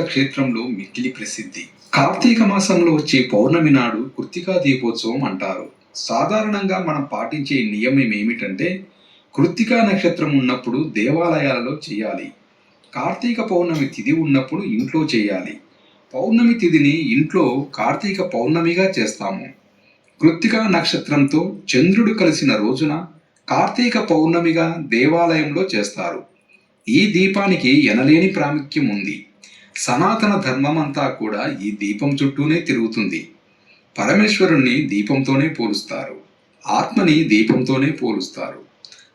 క్షేత్రంలో మిక్కిలి ప్రసిద్ధి. కార్తీక మాసంలో వచ్చే పౌర్ణమి నాడు కృత్తికా దీపోత్సవం అంటారు. సాధారణంగా మనం పాటించే నియమం ఏమిటంటే కృత్తికా నక్షత్రం ఉన్నప్పుడు దేవాలయాలలో చేయాలి. కార్తీక పౌర్ణమి తిథి ఉన్నప్పుడు ఇంట్లో చేయాలి. పౌర్ణమి తిథిని ఇంట్లో కార్తీక పౌర్ణమిగా చేస్తాము. కృత్తికా నక్షత్రంతో చంద్రుడు కలిసిన రోజున కార్తీక పౌర్ణమిగా దేవాలయంలో చేస్తారు. ఈ దీపానికి ఎనలేని ప్రాముఖ్యం ఉంది. సనాతన ధర్మమంతా కూడా ఈ దీపం చుట్టూనే తిరుగుతుంది. పరమేశ్వరుణ్ణి దీపంతోనే పోలుస్తారు. ఆత్మని దీపంతోనే పోలుస్తారు.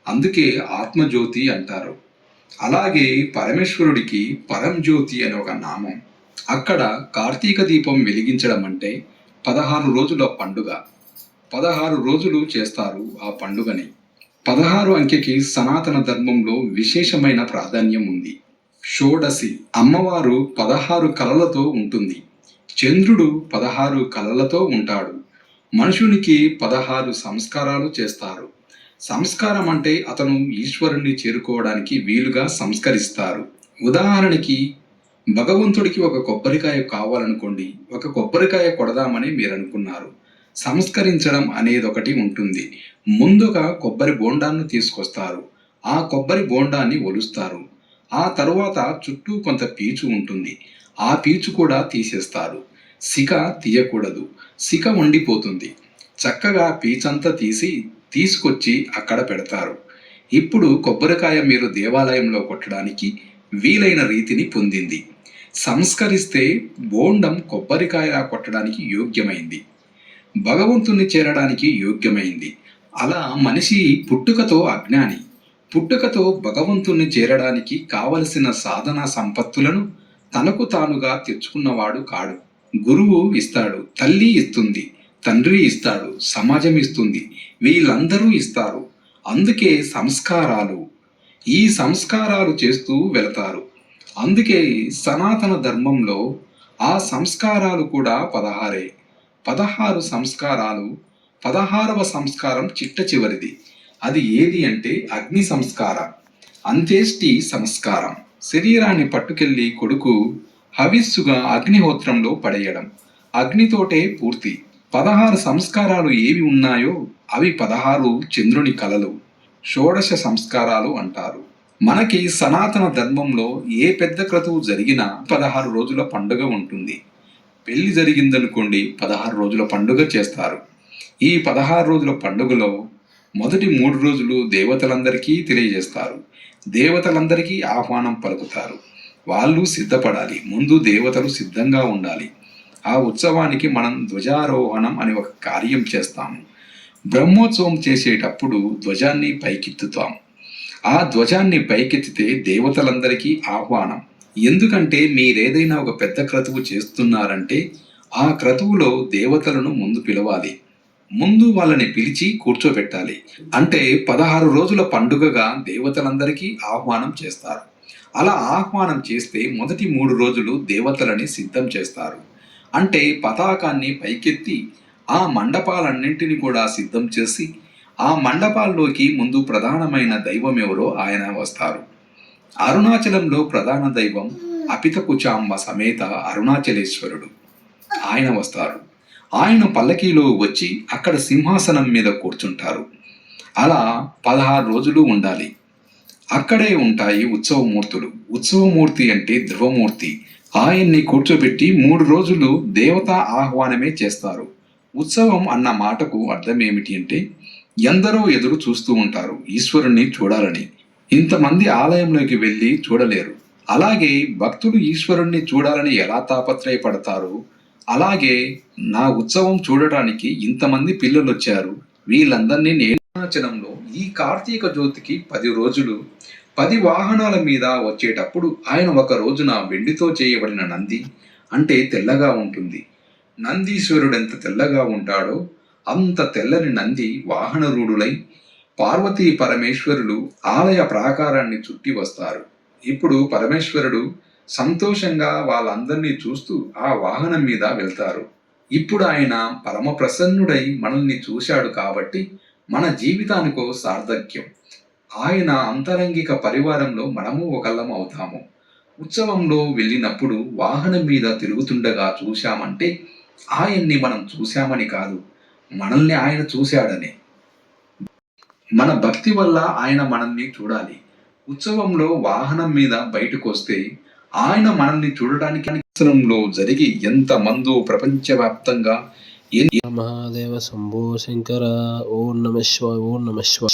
అందుకే ఆత్మజ్యోతి అంటారు. అలాగే పరమేశ్వరుడికి పరంజ్యోతి అనే ఒక నామం. అక్కడ కార్తీక దీపం వెలిగించడం అంటే పదహారు రోజుల పండుగ. పదహారు రోజులు చేస్తారు ఆ పండుగని. పదహారు అంకెకి సనాతన ధర్మంలో విశేషమైన ప్రాధాన్యం ఉంది. షోడసి అమ్మవారు పదహారు కలలతో ఉంటుంది. చంద్రుడు పదహారు కలలతో ఉంటాడు. మనుషునికి పదహారు సంస్కారాలు చేస్తారు. సంస్కారం అంటే అతను ఈశ్వరుణ్ణి చేరుకోవడానికి వీలుగా సంస్కరిస్తారు. ఉదాహరణకి భగవంతుడికి ఒక కొబ్బరికాయ కావాలనుకోండి ఒక కొబ్బరికాయ కొడదామని మీరు అనుకున్నారు సంస్కరించడం అనేది ఒకటి ఉంటుంది. ముందుగా కొబ్బరి బోండాన్ని తీసుకొస్తారు. ఆ కొబ్బరి బోండాన్ని ఒలుస్తారు. ఆ తరువాత చుట్టూ కొంత పీచు ఉంటుంది. ఆ పీచు కూడా తీసేస్తారు. సిక తీయకూడదు. సిక ఉండిపోతుంది. చక్కగా పీచంతా తీసి తీసుకొచ్చి అక్కడ పెడతారు. ఇప్పుడు కొబ్బరికాయ మీరు దేవాలయంలో కొట్టడానికి వీలైన రీతిని పొందింది. సంస్కరిస్తే బోండం కొబ్బరికాయ కొట్టడానికి యోగ్యమైంది. భగవంతుణ్ణి చేరడానికి యోగ్యమైంది. అలా మనిషి పుట్టుకతో అజ్ఞాని. పుట్టుకతో భగవంతుణ్ణి చేరడానికి కావలసిన సాధన సంపత్తులను తనకు తానుగా తెచ్చుకున్నవాడు కాడు. గురువు ఇస్తాడు తల్లి ఇస్తుంది తండ్రి ఇస్తాడు సమాజం ఇస్తుంది వీళ్ళందరూ ఇస్తారు. అందుకే సంస్కారాలు ఈ సంస్కారాలు చేస్తూ వెళతారు. అందుకే సనాతన ధర్మంలో ఆ సంస్కారాలు కూడా పదహారే. పదహారు సంస్కారాలు పదహారవ సంస్కారం చిట్ట చివరిది. అది ఏది అంటే అగ్ని సంస్కారం అంత్యేష్టి సంస్కారం. శరీరాన్ని పట్టుకెళ్ళి కొడుకు హవిస్సుగా అగ్నిహోత్రంలో పడేయడం. అగ్నితోటే పూర్తి. పదహారు సంస్కారాలు ఏవి ఉన్నాయో అవి పదహారు చంద్రుని కలలు. షోడశ సంస్కారాలు అంటారు. మనకి సనాతన ధర్మంలో ఏ పెద్ద క్రతువు జరిగినా పదహారు రోజుల పండుగ ఉంటుంది. పెళ్ళి జరిగిందనుకోండి పదహారు రోజుల పండుగ చేస్తారు. ఈ పదహారు రోజుల పండుగలో మొదటి మూడు రోజులు దేవతలందరికీ తెలియజేస్తారు. దేవతలందరికీ ఆహ్వానం పలుకుతారు. వాళ్ళు సిద్ధపడాలి. ముందు దేవతలు సిద్ధంగా ఉండాలి. ఆ ఉత్సవానికి మనం ధ్వజారోహణం అనే ఒక కార్యం చేస్తాము. బ్రహ్మోత్సవం చేసేటప్పుడు ధ్వజాన్ని పైకెత్తుతాం. ఆ ధ్వజాన్ని పైకెత్తితే దేవతలందరికీ ఆహ్వానం. ఎందుకంటే మీరేదైనా ఒక పెద్ద క్రతువు చేస్తున్నారంటే ఆ క్రతువులో దేవతలను ముందు పిలవాలి. ముందు వాళ్ళని పిలిచి కూర్చోబెట్టాలి. అంటే పదహారు రోజుల పండుగగా దేవతలందరికీ ఆహ్వానం చేస్తారు. అలా ఆహ్వానం చేస్తే మొదటి మూడు రోజులు దేవతలని సిద్ధం చేస్తారు. అంటే పతాకాన్ని పైకెత్తి ఆ మండపాలన్నింటిని కూడా సిద్ధం చేసి ఆ మండపాల్లోకి ముందు ప్రధానమైన దైవం ఎవరో ఆయన వస్తారు. అరుణాచలంలో ప్రధాన దైవం అపితకుచాంబ సమేత అరుణాచలేశ్వరుడు. ఆయన వస్తారు. ఆయన పల్లకీలో వచ్చి అక్కడ సింహాసనం మీద కూర్చుంటారు. అలా పదహారు రోజులు ఉండాలి. అక్కడే ఉంటాయి ఉత్సవమూర్తులు. ఉత్సవమూర్తి అంటే ధ్రువమూర్తి. ఆయన్ని కూర్చోబెట్టి మూడు రోజులు దేవతా ఆహ్వానమే చేస్తారు. ఉత్సవం అన్న మాటకు అర్థం ఏమిటి అంటే ఎందరో ఎదురు చూస్తూ ఉంటారు ఈశ్వరుణ్ణి చూడాలని. ఇంతమంది ఆలయంలోకి వెళ్ళి చూడలేరు. అలాగే భక్తులు ఈశ్వరుణ్ణి చూడాలని ఎలా తాపత్రయపడతారు? అలాగే నా ఉత్సవం చూడటానికి ఇంతమంది పిల్లలు వచ్చారు వీళ్ళందరినీ నేనాచనంలో ఈ కార్తీక జ్యోతికి పది రోజులు పది వాహనాల మీద వచ్చేటప్పుడు ఆయన ఒక రోజున వెండితో చేయబడిన నంది అంటే తెల్లగా ఉంటుంది. నందీశ్వరుడు ఎంత తెల్లగా ఉంటాడో అంత తెల్లని నంది వాహనరూఢులై పార్వతీ పరమేశ్వరులు ఆలయ ప్రాకారాన్ని చుట్టి వస్తారు. ఇప్పుడు పరమేశ్వరుడు సంతోషంగా వాళ్ళందరినీ చూస్తూ ఆ వాహనం మీద వెళ్తారు. ఇప్పుడు ఆయన పరమ ప్రసన్నుడై మనల్ని చూశాడు కాబట్టి మన జీవితానికో సార్థక్యం. ఆయన అంతరంగిక పరివారంలో మనము ఒకళ్ళం అవుతాము. ఉత్సవంలో వెళ్ళినప్పుడు వాహనం మీద తిరుగుతుండగా చూశామంటే ఆయన్ని మనం చూశామని కాదు మనల్ని ఆయన చూశాడని. మన భక్తి వల్ల ఆయన మనల్ని చూడాలి. ఉత్సవంలో వాహనం మీద బయటకు వస్తే ఆయన మనల్ని చూడడానికి ఉత్సవంలో జరిగి ఎంత మందో ప్రపంచవ్యాప్తంగా మహాదేవ శంభో శంకర ఓం నమ శివాయ ఓం నమ శివాయ.